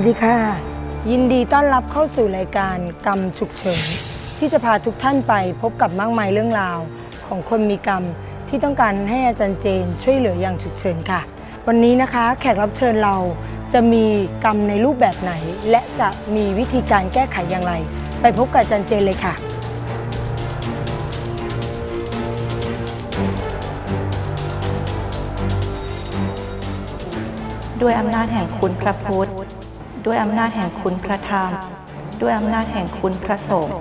วัสดีค่ะ ยินดีต้อนรับเข้าสู่รายการกรรมฉุกเฉินที่จะพาทุกท่านไปพบกับมากมายเรื่องราว ของคนมีกรรมที่ต้องการให้อาจารย์เจนช่วยเหลืออย่างฉุกเฉินค่ะ วันนี้นะคะแขกรับเชิญเราจะมีกรรมในรูปแบบไหน และจะมีวิธีการแก้ไขอย่างไร ไปพบกับอาจารย์เจนเลยค่ะ ด้วยอำนาจแห่งคุณพระพุทธ ด้วยอำนาจแห่งคุณพระธรรม ด้วยอำนาจแห่งคุณพระสงฆ์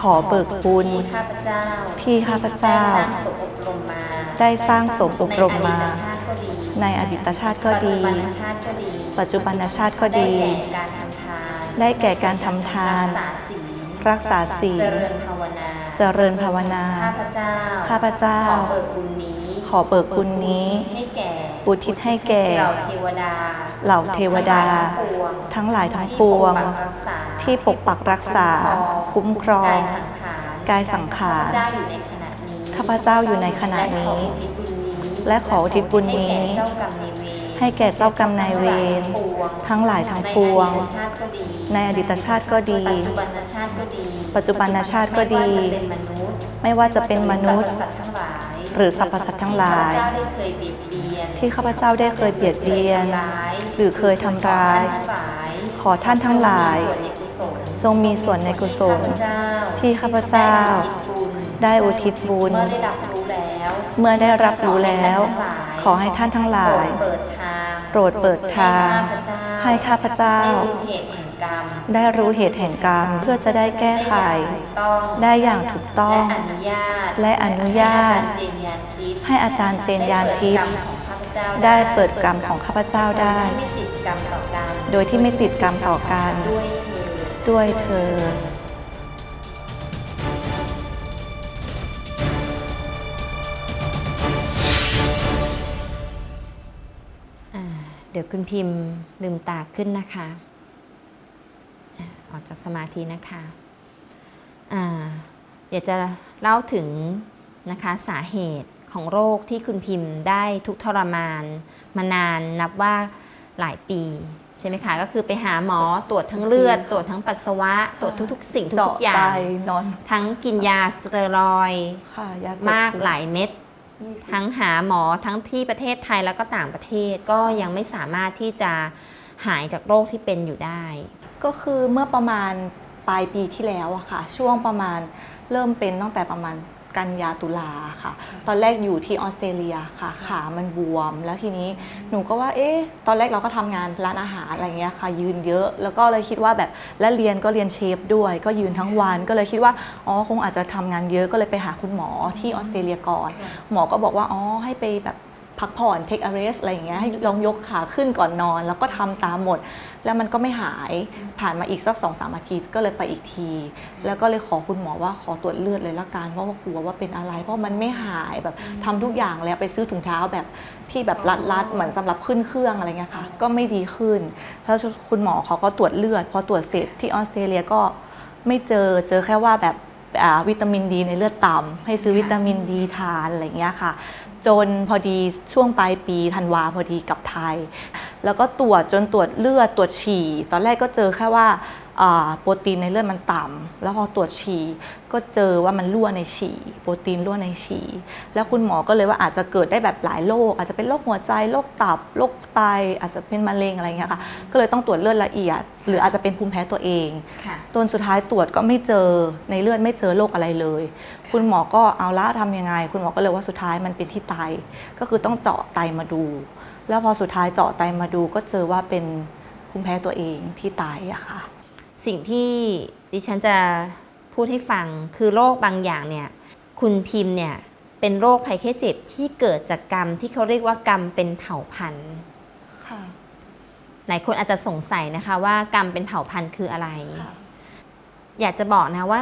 ขอเบิกบุญที่ข้าพเจ้าที่ข้าพเจ้าได้สร้างสมอบรมมาได้สร้างสมอบรมมา ในอดีตชาติก็ดีในอดีตชาติก็ดีปัจจุบันชาติก็ดี ปัจจุบันชาติก็ดี ได้แก่การทำทานได้แก่การทำทานรักษาศีลรักษาศีลเจริญภาวนาเจริญภาวนา ข้าพเจ้า ข้าพเจ้า ขอเบิกบุญนี้ ขอเบิกบุญนี้ ให้แก่อุทิศให้แก่เราเทวดาเหล่าเทวดา ทั้งหลายทั้งปวง ที่ปกปักรักษา คุ้มครอง กายสังขารกายสังขารข้าพเจ้าอยู่ในขณะนี้ข้าพเจ้าอยู่ในขณะนี้ และขออุทิศบุญนี้และขออุทิศบุญนี้ให้แก่เจ้ากรรมนายเวรให้แก่เจ้ากรรมนายเวรทั้งหลายทั้งปวง ในอดีตชาติก็ดีในอดีตชาติก็ดีปัจจุบันชาติก็ดีปัจจุบันชาติก็ดี ไม่ว่าจะเป็นมนุษย์ หรือสรรพสัตว์ทั้งหลายหรือสรรพสัตว์ทั้งหลายที่ข้าพเจ้าได้เคยเบียดเบียนที่ข้าพเจ้าได้เคยเบียดเบียน หรือเคยทำร้าย ขอท่านทั้งหลาย จงมีส่วนในกุศล ที่ข้าพเจ้า ได้อุทิศบุญได้อุทิศบุญเมื่อได้รับรู้แล้วเมื่อได้รับรู้แล้ว ขอให้ท่านทั้งหลาย โปรดเปิดทางโปรดเปิดทางให้ข้าพเจ้า ได้รู้เหตุแห่งกรรมเพื่อจะได้แก้ไข ได้อย่างถูกต้อง และอนุญาต ให้อาจารย์เจนยานทิพย์ได้ได้เปิเปิดดกกรรรรมมขขอองงข้าข้าพพเจ้าเจ้าได้ได้ โดยที่ไม่ติดกรรมต่อกัน ด้วยเธอญด้วยเธอญอ่าเดี๋ยวคุณพิมพ์ลืมตาขึ้นนะคะ อ่าออกจากสมาธินะคะอ่าเดี๋ยวจะเล่าถึงนะคะสาเหตุของโรคที่คุณพิมพ์ได้ทุกข์ทรมานมานานนับว่าหลายปี ใช่ไหมคะ ก็คือไปหาหมอตรวจทั้งเลือด ตรวจทั้งปัสสาวะ ตรวจทุกๆ สิ่งทุเจาะกๆอย่าไตงนอน ทั้งกินยาสเตียรอยด์ค่ะยากดมากภูมิหลายเม็ดยี่สิบทั้งหาหมอทั้งที่ประเทศไทยแล้วก็ต่างประเทศก็ยังไม่สามารถที่จะหายจากโรคที่เป็นอยู่ได้ ก็คือเมื่อประมาณปลายปีที่แล้วอะค่ะ ช่วงประมาณเริ่มเป็นตั้งแต่ประมาณกันยาตุลาค่ะ ตอนแรกอยู่ที่ออสเตรเลียค่ะ ขามันบวม แล้วทีนี้หนูก็ว่า เอ๊ะ ตอนแรกเราก็ทำงานร้านอาหารอะไรเงี้ยค่ะ ยืนเยอะ แล้วก็เลยคิดว่าแบบ และเรียนก็เรียนเชฟด้วย ก็ยืนทั้งวัน ก็เลยคิดว่า อ๋อ คงอาจจะทำงานเยอะ ก็เลยไปหาคุณหมอที่ออสเตรเลียก่อน หมอก็บอกว่า อ๋อ ให้ไปแบบ พักผ่อน take a rest อะไรอย่างเงี้ยให้ลองยกขาขึ้นก่อนนอน แล้วก็ทำตามหมด แล้วมันก็ไม่หายผ่านมาอีกสักสองสามอาทิตย์ก็เลยไปอีกที แล้วก็เลยขอคุณหมอว่าขอตรวจเลือดเลยละกันเพราะว่ากลัวว่าเป็นอะไร เพราะมันไม่หายแบบทำทุกอย่างแล้วไปซื้อถุงเท้าแบบที่แบบรัดๆเหมือนสำหรับขึ้นเครื่องอะไรเงี้ยค่ะ ก็ไม่ดีขึ้นแล้วคุณหมอเขาก็ตรวจเลือด พอตรวจเสร็จที่ออสเตรเลียก็ไม่เจอเจอแค่ว่าแบบอ่าวิตามินดีในเลือดต่ำให้ซื้อค่ะวิตามินดีทานอะไรเงี้ยค่ะ จนพอดีช่วงปลายปีธันวาพอดีกับไทย แล้วก็ตรวจจนตรวจเลือดตรวจฉี่ ตอนแรกก็เจอแค่ว่า โปรตีนในเลือดมันต่ำแล้วพอตรวจฉี่ก็เจอว่ามันรั่วในฉี่โปรตีนรั่วในฉี่แล้วคุณหมอก็เลยว่าอาจจะเกิดได้แบบหลายโรคอาจจะเป็นโรคหัวใจโรคตับโรคไตอาจจะเป็นมะเร็งอะไรเงี้ยค่ะก็เลยต้องตรวจเลือดละเอียด หรืออาจจะเป็นภูมิแพ้ตัวเองค่ะจนสุดท้ายตรวจก็ไม่เจอในเลือดไม่เจอโรคอะไรเลย คุณหมอก็เอาละทำยังไง คุณหมอก็เลยว่าสุดท้ายมันเป็นที่ไต ก็คือต้องเจาะไตมาดู แล้วพอสุดท้ายเจาะไตมาดูก็เจอว่าเป็นภูมิแพ้ตัวเองที่ไตอะค่ะ สิ่งที่ดิฉันจะพูดให้ฟังคือโรคบางอย่างเนี่ยคุณพิมพ์เนี่ยเป็นโรคภัยแค่เจ็บที่เกิดจากกรรมที่เขาเรียกว่ากรรมเป็นเผ่าพันธุ์ค่ะหลายคนอาจจะสงสัยนะคะว่ากรรมเป็นเผ่าพันธุ์คืออะไร อยากจะบอกนะว่า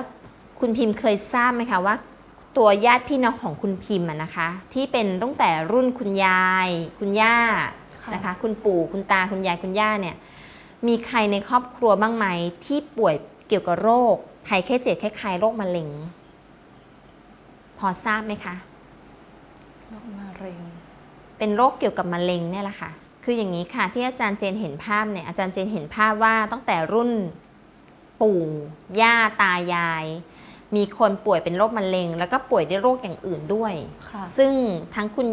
คุณพิมพ์เคยทราบไหมคะว่า ตัวญาติพี่น้องของคุณพิมพ์อะนะคะ ที่เป็นตั้งแต่รุ่นคุณยาย คุณย่าค่ะนะคะ คุณปู่คุณตาคุณยายคุณย่าเนี่ย มีใครในครอบครัวบ้างไหมที่ป่วยเกี่ยวกับโรคภัยแค่เจ็บคล้ายๆโรคมะเร็ง พอทราบไหมคะโรคมะเร็ง เป็นโรคเกี่ยวกับมะเร็งเนี่ยแหละค่ะ คืออย่างนี้ค่ะ ที่อาจารย์เจนเห็นภาพเนี่ยอาจารย์เจนเห็นภาพว่าตั้งแต่รุ่นปู่ย่าตายาย มีคนป่วยเป็นโรคมะเร็ง แล้วก็ป่วยด้วยโรคอย่างอื่นด้วยค่ะซึ่งทั้งคุณ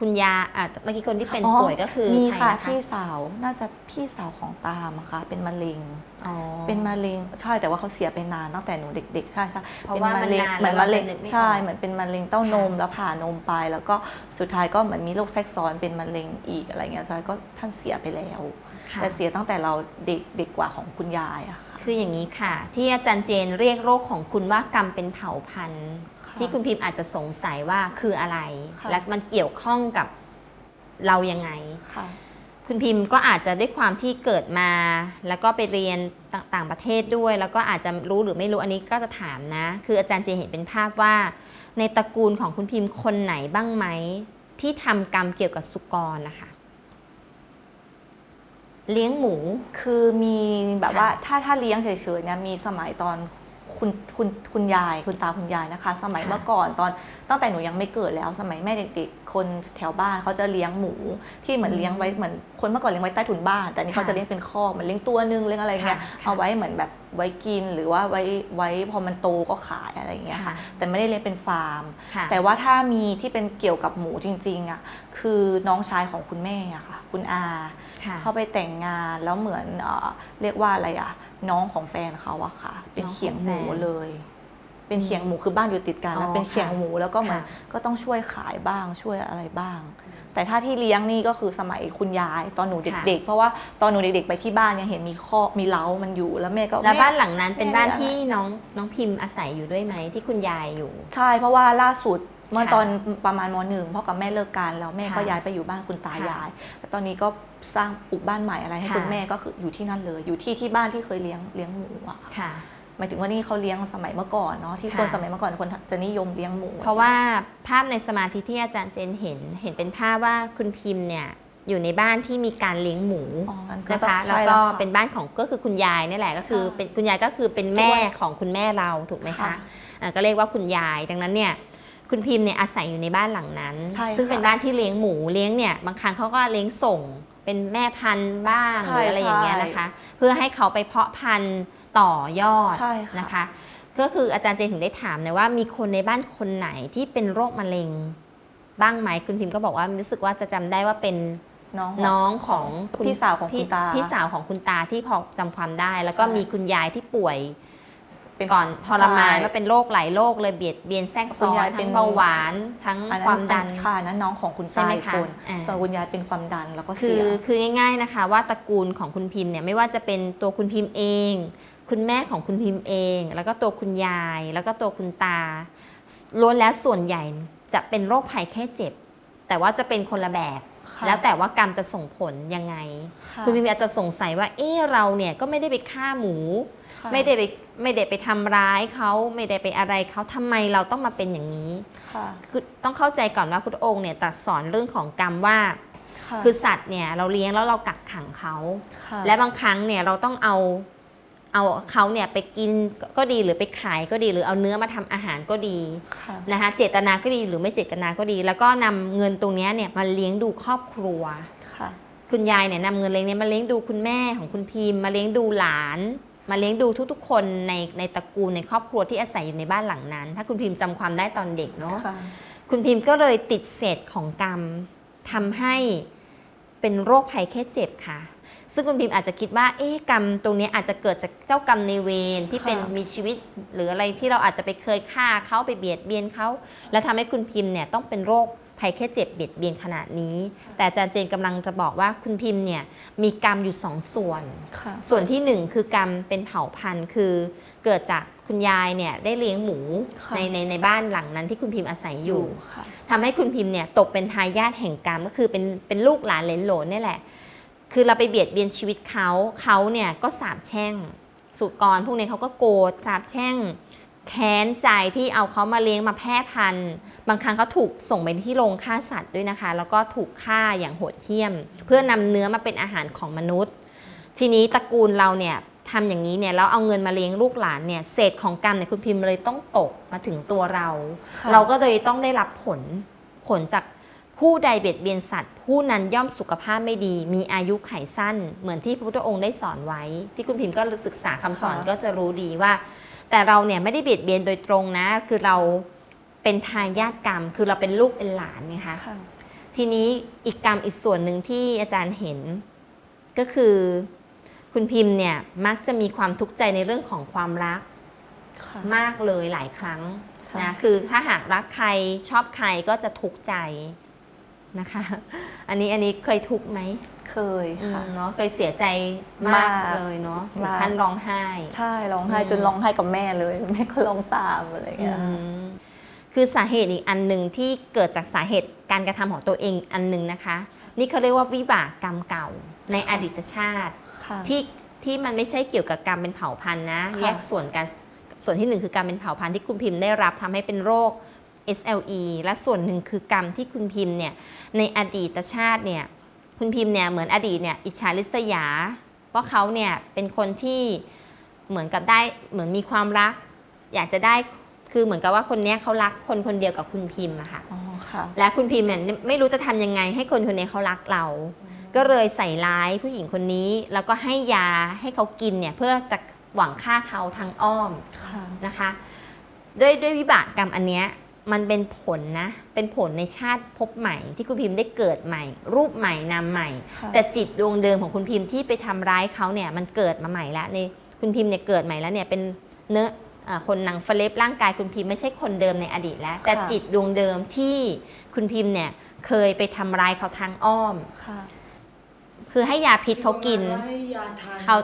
คุณยาอะเมื่อกี้คนที่เป็นป่วยก็คือมีใครค่ะนะคะพี่สาวน่าจะพี่สาวของตามอะค่ะเป็นมะเร็ง อ๋อ เป็นมะเร็งใช่แต่ว่าเขาเสียไปนานตั้งแต่หนูเด็กๆใช่ใช่เพราะว่ามันป็นานเหมือนแล้วมะเร็งเราจะนึกไม่ออกใช่เหมือนเป็นมะเร็งเต้านมค่ะ แล้วผ่านมไป แล้วก็สุดท้ายก็เหมือนมีโรคแทรกซ้อนเป็นมะเร็งอีกอะไรเงี้ยใช่ก็ท่านเสียไปแล้ว ค่ะแต่เสียตั้งแต่เราเด็กเด็กกว่าของคุณยายอะค่ะ คืออย่างนี้ค่ะ ที่อาจารย์เจนเรียกโรคของคุณว่ากรรมเป็นเผ่าพันธุ์ค่ะ ที่คุณพิมพ์อาจจะสงสัยว่าคืออะไร ค่ะ และมันเกี่ยวข้องกับเรายังไง ค่ะ คุณพิมพ์ก็อาจจะด้วยความที่เกิดมา แล้วก็ไปเรียนตต่างประเทศด้วย แล้วก็อาจจะรู้หรือไม่รู้อันนี้ก็จะถามนะ คืออาจารย์เจนเห็นเป็นภาพว่า ในตระกูลของคุณพิมพ์คนไหนบ้างไหม ที่ทำกรรมเกี่ยวกับสุกรนะคะเลี้ยงหมู คือมีแบบค่ะว่าถ้าถ้าเลี้ยงเฉยๆเนี่ยมีสมัยตอนคุ ณคุณคุณยาย คุณตาคุณยายนะคะ สมัยค่ะเมื่อก่อนตอนตั้งแต่หนูยังไม่เกิดแล้ว สมัยแม่เด็กๆคนแถวบ้านเขาจะเลี้ยงหมูที่เหมือนอืมเลี้ยงไว้เหมือนคนเมื่อก่อนเลี้ยงไว้ใต้ถุนบ้าน แต่นี่ค่ะเขาจะเลี้ยงเป็นคอกเหมือนเลี้ยงตัวนึงเลี้ยงอะไรเงี้ยค่ะค่ะเอาไว้เหมือนแบบไว้กินหรือว่าไว้ไว้พอมันโตก็ขายอะไรเงี้ยค่ะค่ะแต่ไม่ได้เลี้ยงเป็นฟาร์มค่ะแต่ว่าถ้ามีที่เป็นเกี่ยวกับหมูจริงๆอะคือน้องชายของคุณแม่อะค่ะ คุณอาค่ะเข้าไปแต่งงานแล้วเหมือนเออเรียกว่าอะไรอะ น้องของแฟนเขาอะค่ะ เป็นน้องของเขียงหมูแฟนเลย เป็นเขียงหมูคือบ้านอยู่ติดกันอ๋อแล้วเป็นเขียงค่ะหมูแล้วก็เหมือนค่ะก็ต้องช่วยขายบ้างช่วยอะไรบ้าง แต่ถ้าที่เลี้ยงนี่ก็คือสมัยคุณยายตอนหนูเด็กๆ เพราะว่าตอนหนูเด็กๆไปที่บ้านยังเห็นมีข้อกมีเล้ามันอยู่แล้วแม่ก็แล้วม่บ้านหลังนั้นเป็นแม่บ้านอะไรที่น้องน้องพิมพ์อาศัยอยู่ด้วยไหมที่คุณยายอยู่ ใช่เพราะว่าล่าสุด เมื่อค่ะตอนประมาณมหนึ่งพ่อกับแม่เลิกกันแล้วแม่ก็ค่ะย้ายไปอยู่บ้านคุณตาค่ะยายแล้วตอนนี้ก็สร้างปลูกบ้านใหม่อะไรให้ค่ะคุณแม่ก็คืออยู่ที่นั่นเลย อยู่ที่ที่บ้านที่เคยเลี้ยงเลี้ยงหมูอะค่ะหมายถึงว่านี่เขาเลี้ยงสมัยเมื่อก่อนเนาะที่ค่ะคนสมัยเมื่อก่อนคนจะนิยมเลี้ยงหมู เพราะว่าภาพในสมาธิที่อาจารย์เจนเห็นเห็นเป็นภาพว่าคุณพิมพ์เนี่ยอยู่ในบ้านที่มีการเลี้ยงหมูอ๋องั้นนะต้คะองแล้วใช่ก็ค่ะเป็นบ้านของก็คือคุณยายนี่แหละก็คือใช่เป็นคุณยายก็คือเป็นแม่ของคุณแม่เราถูกไหมคะค่ะอ่าก็เรียกว่าคุณยายดังนั้นเนี่ย คุณพิมพ์เนี่ยอาศัยอยู่ในบ้านหลังนั้นใช่ซึ่งค่ะเป็นบ้านที่เลี้ยงหมูเลี้ยงเนี่ยบางครั้งเขาก็เลี้ยงส่งเป็นแม่พันธุ์บ้างหใช่รืออะไรอย่างเงี้ยใช่นะคะ เพื่อให้เขาไปเพาะพันธุ์ต่อยอดใช่ค่ะนะคะ ก็คืออาจารย์เจนถึงได้ถามนะว่ามีคนในบ้านคนไหนที่เป็นโรคมะเร็ง บ้างไหมคุณพิมพ์ก็บอกว่ารู้สึกว่าจะจำได้ว่าเป็นน้องน้องของคุณพี่สาวของคุณตาพี่สาวของคุณตาที่พอจำความได้ แล้วก็ใช่มีคุณยายที่ป่วย เป็นก่อนทรมานใช่ว่าเป็นโรคหลายโรคเลยเบียดเบียนแทรกคุซ้ณอนยายเป็ทั้นงเบาหวาน ทั้งอันคนั้วานมดันค่ะอันนั้นน้องของคุณใช่ตาไหมอีกคะคนอ่า ส่วนคุณยายเป็นความดันแล้วก็คืเสีอยคือง่ายๆนะคะ ว่าตระกูลของคุณพิมพ์เนี่ยไม่ว่าจะเป็นตัวคุณพิมพ์เอง คุณแม่ของคุณพิมพ์เอง แล้วก็ตัวคุณยาย แล้วก็ตัวคุณตาล้วนแล้วส่วนใหญ่จะเป็นโรคภัยแค่เจ็บ แต่ว่าจะเป็นคนละแบบค่ะแล้วแต่ว่ากรรมจะส่งผลยังไงะ คุณพิมพ์อาจจะสงสัยว่า เออเราเนี่ยก็ไม่ได้ไปฆ่าหมู ค่ะไม่ได้ไปไม่ได้ไปทำร้ายเขาไม่ได้ไปอะไรเขาทำไมเราต้องมาเป็นอย่างนี้ค่ะคือต้องเข้าใจก่อนว่าพุทธองค์เนี่ยตรัสสอนเรื่องของกรรมว่าค่ะคือสัตว์เนี่ยเราเลี้ยงแล้วเรากักขังเขา ค่ะและบางครั้งเนี่ยเราต้องเอาเอาเขาเนี่ยไปกินก็ดีหรือไปขายก็ดี หรือเอาเนื้อมาทำอาหารก็ดีค่ะนะคะเจตนาก็ดีหรือไม่เจตนาก็ดี แล้วก็นำเงินตรงเนี้ยเนี่ยมาเลี้ยงดูครอบครัว ค่ะ คุณยายเนี่ยนำเงินเลี้ยงเนี้มาเลี้ยงดูคุณแม่ของคุณพิมพ์มาเลี้ยงดูหลาน มาเลี้ยงดูทุกๆ คนในในตระกูลในครอบครัวที่อาศัยอยู่ในบ้านหลังนั้น ถ้าคุณพิมพ์จำความได้ตอนเด็กเนาะค่ะคุณพิมพ์ก็เลยติดเศษของกรรมทำให้เป็นโรคภัยแค่เจ็บค่ะ ซึ่งคุณพิมพ์อาจจะคิดว่า เอ๊ะกรรมตรงนี้อาจจะเกิดจากเจ้ากรรมในายเวรที่เป็นค่ะมีชีวิต หรืออะไรที่เราอาจจะไปเคยฆ่าเขาไปเบียดเบียนเขา แล้วทำให้คุณพิมพ์เนี่ยต้องเป็นโรค ภัยแค่เจ็บเบียดเบียนขนาดนี้ แต่อาจารย์เจนกำลังจะบอกว่าคุณพิมพ์เนี่ยมีกรรมอยู่สองส่วนค่ะส่วนที่หนึ่งคือกรรมเป็นเผ่าพันธุ์คือ เกิดจากคุณยายเนี่ยได้เลี้ยงหมูค่ะในในในบ้านหลังนั้นที่คุณพิมพ์อาศัยอยู่ค่ะทำให้คุณพิมพ์เนี่ยตกเป็นทายาทแห่งกรรมก็คือเป็นเป็นลูกหลานเหลนโหลนนี่แหละ คือเราไปเบียดเบียนชีวิตเขาเขาเนี่ยก็สาบแช่งสุกรพวกนี้เขาก็โกรธสาบแช่ง แค้นใจที่เอาเขามาเลี้ยงมาแพร่พันธุ์ บางครั้งเขาถูกส่งไปที่โรงฆ่าสัตว์ด้วยนะคะ แล้วก็ถูกฆ่าอย่างโหดเหี้ยม เพื่อนำเนื้อมาเป็นอาหารของมนุษย์ ทีนี้ตระกูลเราเนี่ยทำอย่างนี้เนี่ยแล้วเอาเงินมาเลี้ยงลูกหลานเนี่ยเศษของกรรมเนี่ยคุณพิมพ์เลยต้องตกมาถึงตัวเราค่ะเราก็เลยต้องได้รับผลผลจากผผู้ใดเบียดเบียนสัตว์ ผู้นั้นย่อมสุขภาพไม่ดี มีอายุไขสั้น เหมือนที่พระพุทธองค์ได้สอนไว้ ที่คุณพิมพ์ก็ศึกษาคำสอนค่ะก็จะรู้ดีว่า แต่เราเนี่ยไม่ได้เบียดเบียนโดยตรงนะ คือเราเป็นทายาทกรรม คือเราเป็นลูกเป็นหลานไงคะค่ะทีนี้อีกกรรมอีกส่วนหนึ่งที่อาจารย์เห็น ก็คือ คุณพิมพ์เนี่ยมักจะมีความทุกข์ใจในเรื่องของความรักค่ะมากเลยหลายครั้งใช่นะคือถ้าหากรักใครชอบใครก็จะทุกข์ใจนะคะ อันนี้อันนี้เคยทุกข์ไหม เคยอืมค่ะ เนาะเคยเสียใจมากมากเลยเนาะถึงมาก ขั้นร้องไห้ ใช่ร้องไห้อืม จนร้องไห้กับแม่เลยแม่ก็ร้องตามอะไรอย่างเงี้ย อืมคือสาเหตุอีกอันหนึ่งที่เกิดจากสาเหตุการกระทำของตัวเองอันหนึ่งนะคะ นี่เขาเรียกว่าวิบากกรรมเก่าในอดีตชาติ ค่ะ ที่ที่มันไม่ใช่เกี่ยวกับการเป็นเผ่าพันธุ์นะค่ะ แยกส่วนกันส่วนที่หนึ่งคือการเป็นเผ่าพันธุ์ที่คุณพิมพ์ได้รับทำให้เป็นโรค SLE และส่วนหนึ่งคือกรรมที่คุณพิมพ์เนี่ยในอดีตชาติเนี่ย คุณพิมพ์เนี่ยเหมือนอดีตเนี่ยอิจฉาริษยาว่าเขาเนี่ยเป็นคนที่เหมือนกับได้เหมือนมีความรัก อยากจะได้คือเหมือนกับว่าคนเนี้ยเขารักคนคนเดียวกับคุณพิมพ์อะค่ะอ๋อค่ะและคุณพิมพ์เนี่ยไม่รู้จะทำยังไงให้คนคนนี้เขารักเรา ก็เลยใส่ร้ายผู้หญิงคนนี้ แล้วก็ให้ยาให้เขากินเนี่ยเพื่อจะหวังฆ่าเขาทางอ้อมค่ะนะคะ ด้วยด้วยวิบากกรรมอันเนี้ย มันเป็นผลนะ เป็นผลในชาติภพใหม่ ที่คุณพิมพ์ได้เกิดใหม่ รูปใหม่นามใหม่ค่ะแต่จิตดวงเดิมของคุณพิมพ์ที่ไปทำร้ายเขาเนี่ยมันเกิดมาใหม่แล้วในคุณพิมพ์เนี่ยเกิดใหม่แล้วเนี่ยเป็นเนื้ออ่าคนหนังฟเลปร่างกายคุณพิมพ์ไม่ใช่คนเดิมในอดีตแล้ว แต่จิตดวงเดิมที่คุณพิมพ์เนี่ยเคยไปทำร้ายเขาทางอ้อมค่ะคือให้ยาพิษเขากิน เขา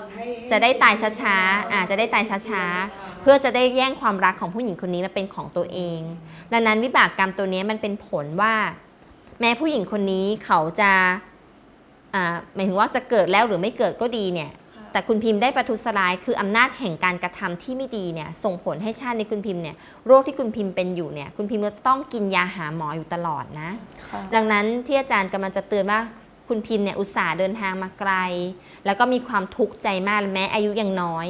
จะได้ตายช้าๆอาจจะได้ตายช้าๆเพื่อจะได้แย่งความรักของผู้หญิงคนนี้มาเป็นของตัวเอง ดังนั้นวิบากกรรมตัวนี้มันเป็นผลว่า แม้ผู้หญิงคนนี้เขาจะอ่าหมายถึงว่าจะเกิดแล้วหรือไม่เกิดก็ดีเนี่ย แต่คุณพิมพ์ได้ประทุษร้าย คืออำนาจแห่งการกระทำที่ไม่ดีเนี่ยส่งผลให้ชาติในคุณพิมพ์เนี่ยโรคที่คุณพิมพ์เป็นอยู่เนี่ยคุณพิมพ์ก็ต้องกินยาหาหมออยู่ตลอดนะค่ะดังนั้นที่อาจารย์กำลังจะเตือนว่าคุณพิมพ์เนี่ยอุตส่าห์เดินทางมาไกล แล้วก็มีความทุกข์ใจมากแม้อายุยังน้อย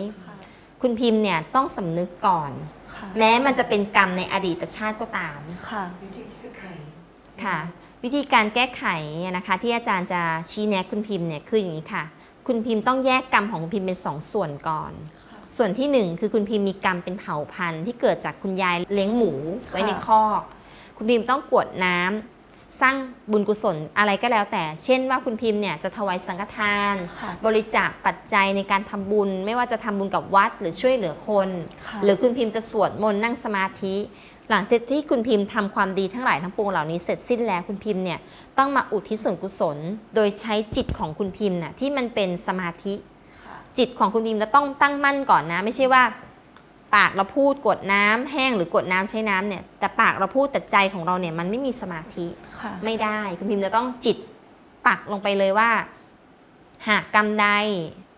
คุณพิมพ์เนี่ยต้องสำนึกก่อน ค่ะแม้มันจะเป็นกรรมในอดีตชาติก็ตาม ค่ะค่ะ วิธีการแก้ไขนะคะ ที่อาจารย์จะชี้แนะคุณพิมพ์เนี่ยคืออย่างนี้ค่ะ คุณพิมพ์ต้องแยกกรรมของคุณพิมพ์เป็นสองส่วนก่อนส่วนที่หนึ่งคือคุณพิมพ์มีกรรมเป็นเผ่าพันธุ์ที่เกิดจากคุณยายเลี้ยงหมูไว้ในคอก คุณพิมพ์ต้องกรวดน้ำ สร้างบุญกุศลอะไรก็แล้วแต่ เช่นว่าคุณพิมพ์เนี่ยจะถวายสังฆทานค่ะบริจาคปัจจัยในการทำบุญ ไม่ว่าจะทำบุญกับวัดหรือช่วยเหลือคนค่ะหรือคุณพิมพ์จะสวดมนต์นั่งสมาธิ หลังจากที่คุณพิมพ์ทำความดีทั้งหลายทั้งปวงเหล่านี้เสร็จสิ้นแล้วคุณพิมพ์เนี่ยต้องมาอุทิศส่วนกุศล โดยใช้จิตของคุณพิมพ์น่ะที่มันเป็นสมาธิค่ะจิตของคุณพิมพ์จะต้องตั้งมั่นก่อนนะ ไม่ใช่ว่า ปากเราพูดกดน้ำแห้งหรือกดน้ำใช้น้ำเนี่ยแต่ปากเราพูดแต่ใจของเราเนี่ยมันไม่มีสมาธิค่ะไม่ได้คุณพิมพ์จะต้องจิตปักลงไปเลยว่า หากกรรมใด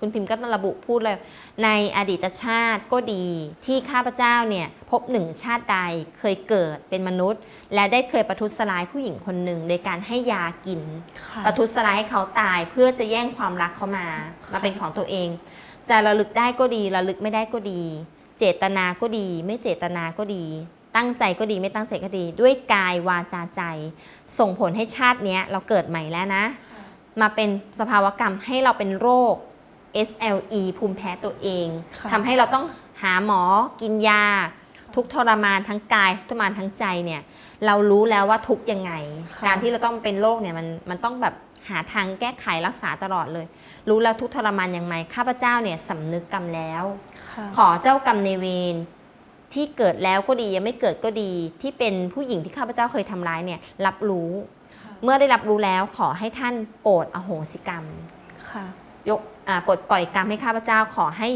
คุณพิมพ์ก็ต้องระบุพูดเลย ในอดีตชาติก็ดีที่ข้าพเจ้าเนี่ยพบหนึ่งชาติใดเคยเกิดเป็นมนุษย์ และได้เคยประทุษร้ายผู้หญิงคนหนึ่งโดยการให้ยากินค่ะประทุษร้ายให้เขาตายเพื่อจะแย่งความรักเขามา มาเป็นของตัวเอง จะระลึกได้ก็ดีระลึกไม่ได้ก็ดี เจตนาก็ดี ไม่เจตนาก็ดี ตั้งใจก็ดีไม่ตั้งใจก็ดี ด้วยกายวาจาใจ ส่งผลให้ชาติเนี้ยเราเกิดใหม่แล้วนะ มาเป็นสภาวกรรมให้เราเป็นโรค SLE ภูมิแพ้ตัวเองค่ะทำให้เราต้องหาหมอกินยา ทุกข์ทรมานทั้งกายทุกข์ทรมานทั้งใจเนี่ยเรารู้แล้วว่าทุกข์ยังไงค่ะการที่เราต้องเป็นโรคเนี่ยมันมันต้องแบบหาทางแก้ไขรักษาตลอดเลย รู้แล้วทุกข์ทรมานยังไงข้าพเจ้าเนี่ยสำนึกกรรมแล้วค่ะ ขอเจ้ากรรมในายเวรที่เกิดแล้วก็ดียังไม่เกิดก็ดี ที่เป็นผู้หญิงที่ข้าพเจ้าเคยทำร้ายเนี่ยรับรู้ เมื่อได้รับรู้แล้วขอให้ท่านโปรดอโหสิกรรมค่ะยกอ่าปลดปล่อยกรรมให้ข้าพเจ้าขอให้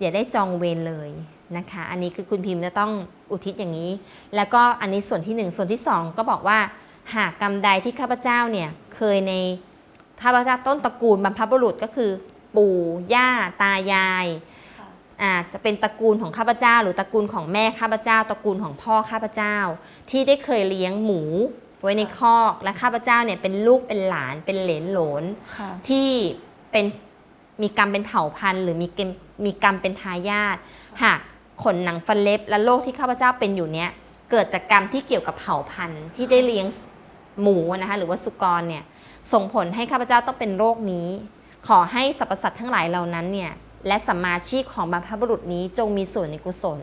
อย่าได้จองเวรเลยนะคะ อันนี้คือคุณพิมพ์จะต้องอุทิศอย่างนี้ แล้วก็อันนี้ส่วนที่หนึ่งส่วนที่สองก็บอกว่า หากกรรมใดที่ข้าพเจ้าเนี่ยเคยในข้าพเจ้าต้นตระกูลบรรพบุรุษก็คือ ปู่ย่าตายายค่ะ อาจจะเป็นตระกูลของข้าพเจ้า หรือตระกูลของแม่ข้าพเจ้า ตระกูลของพ่อข้าพเจ้า ที่ได้เคยเลี้ยงหมูไว้ในคอกและข้าพเจ้าเนี่ยเป็นลูกเป็นหลานเป็นเหลนโหลนค่ะที่เป็นมีกรรมเป็นเผ่าพันธุ์ หรือมีเกมมีกรรมเป็นทายาทหากขนหนังฟันเล็บ และโรคที่ข้าพเจ้าเป็นอยู่เนี้ยเกิดจากกรรมที่เกี่ยวกับเผ่าพันธุ์ ที่ได้เลี้ยงหมูนะคะหรือว่าสุกรเนี่ยส่งผลให้ข้าพเจ้าต้องเป็นโรคนี้ ขอให้สรรพสัตว์ทั้งหลายเหล่านั้นเนี่ย และสัมมาชีพของบรรพบุรุษนี้จงมีส่วนในกุศล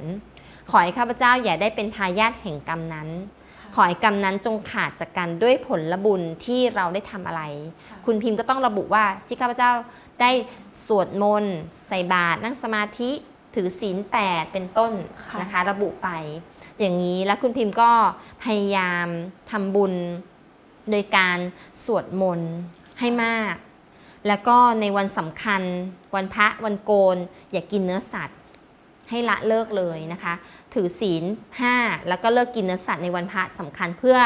ขอให้ข้าพเจ้าอย่าได้เป็นทายาทแห่งกรรมนั้น ขอให้กรรมนั้นจงขาดจากกันด้วยผลบุญที่เราได้ทำอะไร คุณพิมพ์ก็ต้องระบุว่าที่ข้าพเจ้าได้สวดมนต์ใส่บาตรนั่งสมาธิถือศีลแปดเป็นต้นค่ะนะคะ ระบุไป อย่างนี้แล้วคุณพิมพ์ก็พยายามทำบุญโดยการสวดมนต์ให้มาก แล้วก็ในวันสำคัญ วันพระวันโกน อย่ากกินเนื้อสัตว์ ให้ละเลิกเลยนะคะ ถือศีล5แล้วก็เลิกกินเนื้อสัตว์ในวันพระสำคัญเพื่อ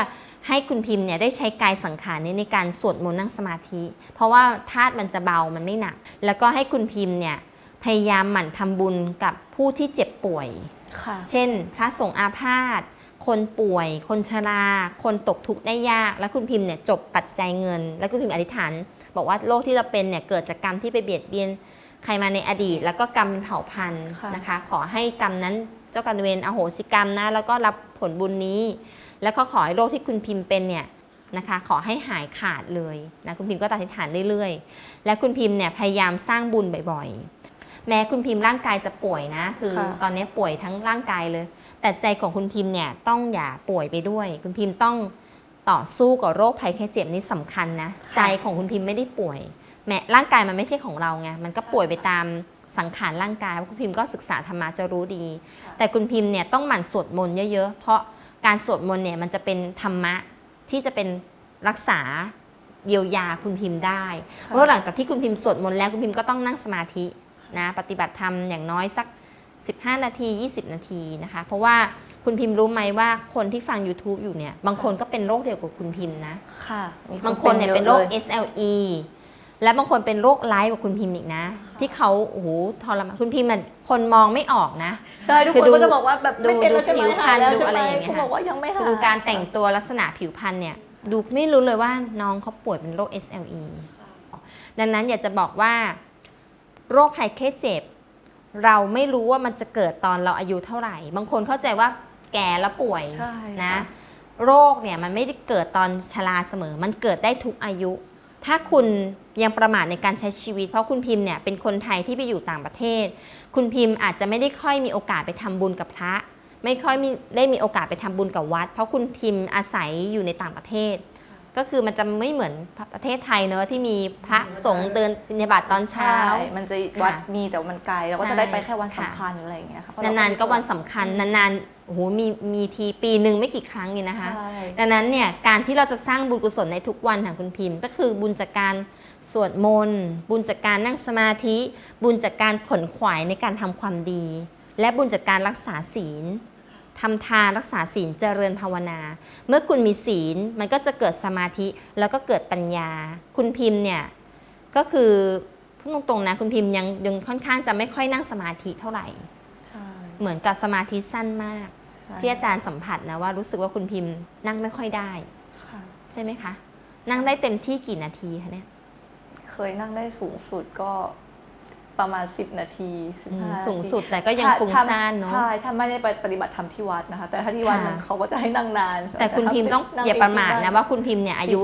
ให้คุณพิมพ์เนี่ยได้ใช้กายสังขารนี้ในการสวดมนต์นั่งสมาธิ เพราะว่าธาตุมันจะเบามันไม่หนัก แล้วก็ให้คุณพิมพ์เนี่ยพยายามหมั่นทำบุญกับผู้ที่เจ็บป่วยค่ะเช่น พระสงฆ์อาพาธคนป่วย คนชรา คนตกทุกข์ได้ยาก แล้วคุณพิมพ์เนี่ยจบปัจจัยเงิน แล้วคุณพิมพ์อธิษฐาน บอกว่าโรคที่เราเป็นเนี่ยเกิดจากกรรมที่ไปเบียดเบียนใครมาในอดีต แล้วก็กรรมเป็นเผ่าพันธุ์ค่ะนะคะ ขอให้กรรมนั้นเจ้ากรรมนายเวรอโหสิกรรมนะแล้วก็รับผลบุญนี้ แล้วก็ขอให้โรคที่คุณพิมพ์เป็นเนี่ยนะคะขอให้หายขาดเลยนะคุณพิมพ์ก็อธิษฐานเรื่อยๆ และคุณพิมพ์เนี่ยพยายามสร้างบุญบ่อยๆ แม้คุณพิมพ์ร่างกายจะป่วยนะ คือค่ะตอนนี้ป่วยทั้งร่างกายเลย แต่ใจของคุณพิมพ์เนี่ยต้องอย่าป่วยไปด้วย คุณพิมพ์ต้อง ต่อสู้กับโรคภัยแค่เจ็บนี่สำคัญนะ ใจของคุณพิมพ์ไม่ได้ป่วย แม้ร่างกายมันไม่ใช่ของเราไงมันก็ป่วยไปตามสังขารร่างกายคุณพิมพ์ก็ศึกษาธรรมะจะรู้ดี แต่คุณพิมพ์เนี่ยต้องหมั่นสวดมนต์เยอะๆ เพราะการสวดมนต์เนี่ยมันจะเป็นธรรมะที่จะเป็นรักษาเยียวยาคุณพิมพ์ได้ค่ะเพราะหลังจากที่คุณพิมพ์สวดมนต์แล้วคุณพิมพ์ก็ต้องนั่งสมาธินะปฏิบัติธรรมอย่างน้อยสัก 15 นาที 20 นาทีนะคะ เพราะว่า คุณพิมพ์รู้ไหมว่าคนที่ฟัง YouTube อยู่เนี่ย บางคนก็เป็นโรคเดียวกับคุณพิมพ์นะ ค่ะมีบางคนเนี่ยเป็นโรคยอะล SLE และบางคนเป็นโรคร้ายกว่าคุณพิมพ์อีกนะ ที่เขาโอ้โหทรมานคุณพิมพ์มันคนมองไม่ออกนะใช่ทุกคือคนดูก็จะบอกว่าแบบดูไม่เป็นแล้วใช่ไหมดูผิวพรรณหายแล้วดูใช่อะไรไหมอย่างเงี้ยเขาบอกว่ายังไม่หายคือดูการแต่งตัวลักษณะผิวพรรณเนี่ยดูไม่รู้เลยว่าน้องเขาป่วยเป็นโรค SLE ดังนั้นอยากจะบอกว่า โรคภัยแค่เจ็บ เราไม่รู้ว่ามันจะเกิดตอนเราอายุเท่าไหร่ บางคนเข้าใจว่า แก่แล้วป่วยใช่นะค่ะโรคเนี่ยมันไม่ได้เกิดตอนชราเสมอ มันเกิดได้ทุกอายุ ถ้าคุณยังประมาทในการใช้ชีวิต เพราะคุณพิมพ์เนี่ยเป็นคนไทยที่ไปอยู่ต่างประเทศ คุณพิมพ์อาจจะไม่ได้ค่อยมีโอกาสไปทำบุญกับพระ ไม่ค่อยมีได้มีโอกาสไปทำบุญกับวัด เพราะคุณพิมพ์อาศัยอยู่ในต่างประเทศก็คือมันจะไม่เหมือนประเทศไทยเนอะที่มีพระสงฆ์เดินบิณฑบาตตอนเช้าใช่มันจะวัดค่ะมีแต่ว่ามันไกลเราก็ใช่จะได้ไปแค่วันค่ะสำคัญอะไรอย่างเงี้ยค่ะเพระนานๆก็วันสำคัญอืมนานๆ โอ้โหมีมีทีปีหนึ่งไม่กี่ครั้งนี่นะคะ ใช่ ดังนั้นเนี่ยการที่เราจะสร้างบุญกุศลในทุกวันค่ะคุณพิมพ์ ก็คือบุญจากการสวดมนต์ บุญจากการนั่งสมาธิ บุญจากการขนขวายในการทำความดี และบุญจากการรักษาศีลทำทานรักษาศีลเจริญภาวนา เมื่อคุณมีศีลมันก็จะเกิดสมาธิแล้วก็เกิดปัญญา คุณพิมพ์เนี่ยก็คือพูดตรงๆนะคุณพิมพ์ยังยังค่อนข้างจะไม่ค่อยนั่งสมาธิเท่าไหร่ ใช่ เหมือนกับสมาธิสั้นมากใช่ ที่อาจารย์สัมผัสนะว่ารู้สึกว่าคุณพิมพ์นั่งไม่ค่อยได้ค่ะใช่ไหมคะ นั่งได้เต็มที่กี่นาทีคะเนี่ยเคยนั่งได้สูงสุดก็ประมาณ 10 นาที15อืมนาทีสูงสุดแต่ก็ยังถ้าฟุ้งซ่านเนอะใช่ถ้าไม่ได้ไปปฏิบัติธรรมที่วัดนะคะ แต่ถ้าที่วัดค่ะมันเขาก็จะให้นั่งนาน แต่คุณพิมพ์ต้องนั่อย่าประมาทเงนะที่ว่าคุณพิมพ์เนี่ยอายุ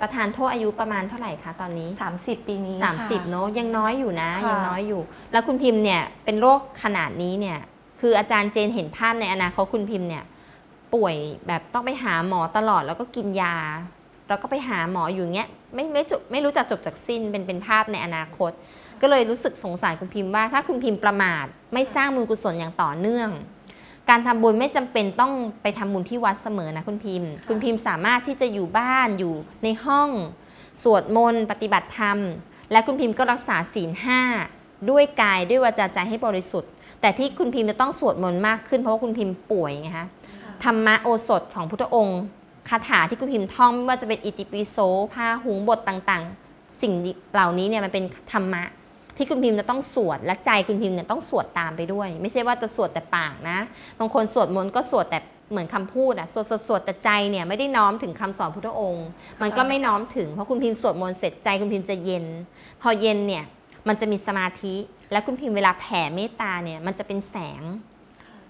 ประธานโทษอายุประมาณเท่าไหร่คะตอนนี้สามสิบปีนี้ 30 เนอะยังน้อยอยู่นะค่ะยังน้อยอยู่ แล้วคุณพิมพ์เนี่ยเป็นโรคขนาดนี้เนี่ย คืออาจารย์เจนเห็นภาพในอนาคตคุณพิมพ์เนี่ย ป่วยแบบต้องไปหาหมอตลอดแล้วก็กินยา แล้วก็ไปหาหมออยู่เงี้ยไม่ไม่จบไม่รู้จักจบจากสิ้นเป็นเป็นภาพในอนาคต ก็เลยรู้สึกสงสารคุณพิมพ์ว่า ถ้าคุณพิมพ์ประมาทไม่สร้างบุญกุศลอย่างต่อเนื่อง การทำบุญไม่จำเป็นต้องไปทำบุญที่วัดเสมอนะคุณพิมพ์ คุณพิมพ์สามารถที่จะอยู่บ้านอยู่ในห้อง สวดมนต์ปฏิบัติธรรม และคุณพิมพ์ก็รักษาศีลห้าด้วยกายด้วยวาจาใจให้บริสุทธิ์ แต่ที่คุณพิมพ์จะต้องสวดมนต์มากขึ้นเพราะว่าคุณพิมพ์ป่วยไงคะธรรมะโอสถของพุทธองค์คาถาที่คุณพิมพ์ท่องไม่ว่าจะเป็นอิติปิโสพาหุงบทต่างๆ สิ่งเหล่านี้เนี่ยมันเป็นธรรมะ ที่คุณพิมพ์จะต้องสวดและใจคุณพิมพ์เนี่ยต้องสวดตามไปด้วย ไม่ใช่ว่าจะสวดแต่ปากนะบางคนสวดมนต์ก็สวดแต่เหมือนคำพูดอะสวดสวดสวดแต่ใจเนี่ยไม่ได้น้อมถึงคำสอนพุทธองค์ มันก็ไม่น้อมถึงเพราะคุณพิมพ์สวดมนต์เสร็จใจคุณพิมพ์จะเย็น พอเย็นเนี่ยมันจะมีสมาธิและคุณพิมพ์เวลาแผ่เมตตาเนี่ยมันจะเป็นแสง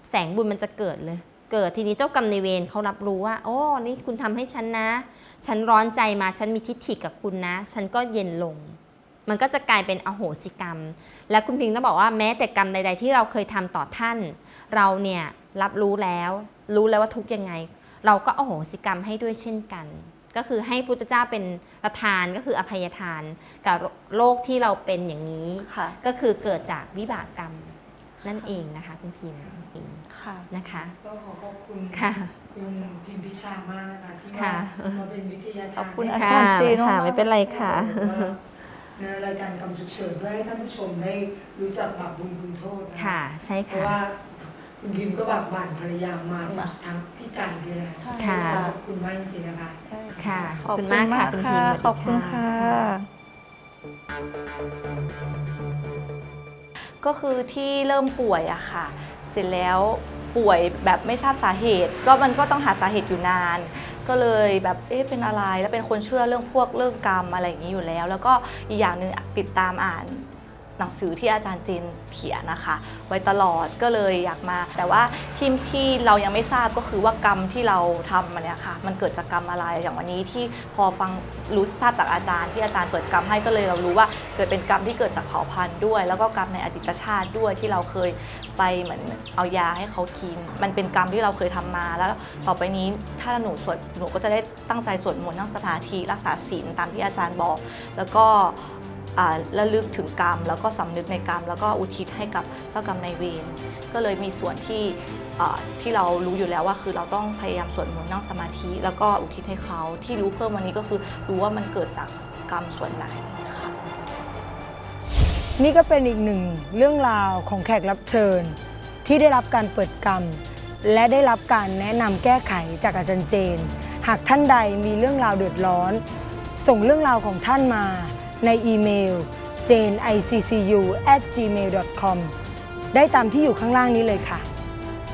แสงบุญมันจะเกิดเลย เกิดทีนี้เจ้ากรรมในเวรเขารับรู้ว่า โอ้นี่คุณทำให้ฉันนะ ฉันร้อนใจมาฉันมีทิฐิกับคุณนะ ฉันก็เย็นลง มันก็จะกลายเป็นอโหสิกรรม และคุณพิงค์ต้องบอกว่าแม้แต่กรรมใด ๆ ที่เราเคยทำต่อท่าน เราเนี่ยรับรู้แล้ว รู้แล้วว่าทุกยังไง เราก็อโหสิกรรมให้ด้วยเช่นกัน ก็คือให้พุทธเจ้าเป็นประธานก็คืออภัยทานกับโลกที่เราเป็นอย่างนี้ค่ะก็คือเกิดจากวิบากกรรมนั่นเองนะคะคุณพิมพ์เองค่ะนะคะก็ขอขอบคุณค่ะคุณพิมพิชามากนะคะที่ค่ะว่ามาเป็นวิทยาขทาอบนคุณให้อาค่ะจารย์จีนค่ะมากๆไม่เป็นไรค่ะในรายการกรรมฉุกเฉินเพื่อให้ท่านผู้ชมได้รู้จักบาปบุญคุณโทษนค่ะใช่เพราะค่ะว่า คุณพิมก็บากบั่นภรรยามาจากทางที่ไกลเลยนะใช่ค่ะ ขอบคุณมากจริงๆนะคะ ค่ะขขออบบคุคุณณมากค่ะคุณพิมพ์ขอบคุณค่ะ ก็คือที่เริ่มป่วยอะค่ะ เสร็จแล้วป่วยแบบไม่ทราบสาเหตุ ก็มันก็ต้องหาสาเหตุอยู่นาน ก็เลยแบบเอ๊ะเป็นอะไรแล้วเป็นคนเชื่อเรื่องพวกเรื่องกรรมอะไรอย่างนี้อยู่แล้ว แล้วก็อีกอย่างหนึ่งติดตามอ่าน หนังสือที่อาจารย์จีนเขียนนะคะ ไว้ตลอดก็เลยอยากมา แต่ว่าที่ที่เรายังไม่ทราบก็คือว่ากรรมที่เราทำมาเนี่ยค่ะ มันเกิดจากกรรมอะไรอย่างวันนี้ที่พอฟังรู้ทราบจากอาจารย์ที่อาจารย์เปิดกรรมให้ก็เลยเรารู้ว่าเกิดเป็นกรรมที่เกิดจากเผ่าพันธุ์ด้วย แล้วก็กรรมในอดีตชาติด้วยที่เราเคยไปเหมือนเอายาให้เขากิน มันเป็นกรรมที่เราเคยทำมาแล้วต่อไปนี้ถ้าหนูสวดหนูก็จะได้ตั้งใจสวดมนต์นั่งสมาธิรักษาศีลตามที่อาจารย์บอก แล้วก็ ระลึกถึงกรรม แล้วก็สำนึกในกรรม แล้วก็อุทิศให้กับเจ้ากรรมนายเวรก็เลยมีส่วนที่ที่เรารู้อยู่แล้วว่าคือเราต้องพยายามสวดมนต์นั่งสมาธิ แล้วก็อุทิศให้เขาที่รู้เพิ่มวันนี้ก็คือรู้ว่ามันเกิดจากกรรมส่วนไหนค่ะนี่ก็เป็นอีกหนึ่งเรื่องราวของแขกรับเชิญ ที่ได้รับการเปิดกรรม และได้รับการแนะนำแก้ไขจากอาจารย์เจน หากท่านใดมีเรื่องราวเดือดร้อน ส่งเรื่องราวของท่านมา ในอีเมล janeiccu@gmail.com ได้ตามที่อยู่ข้างล่างนี้เลยค่ะ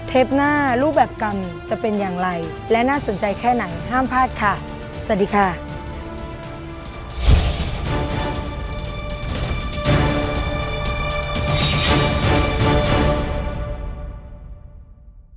เทปหน้ารูปแบบกรรมจะเป็นอย่างไร และน่าสนใจแค่ไหนห้ามพลาดค่ะ สวัสดีค่ะ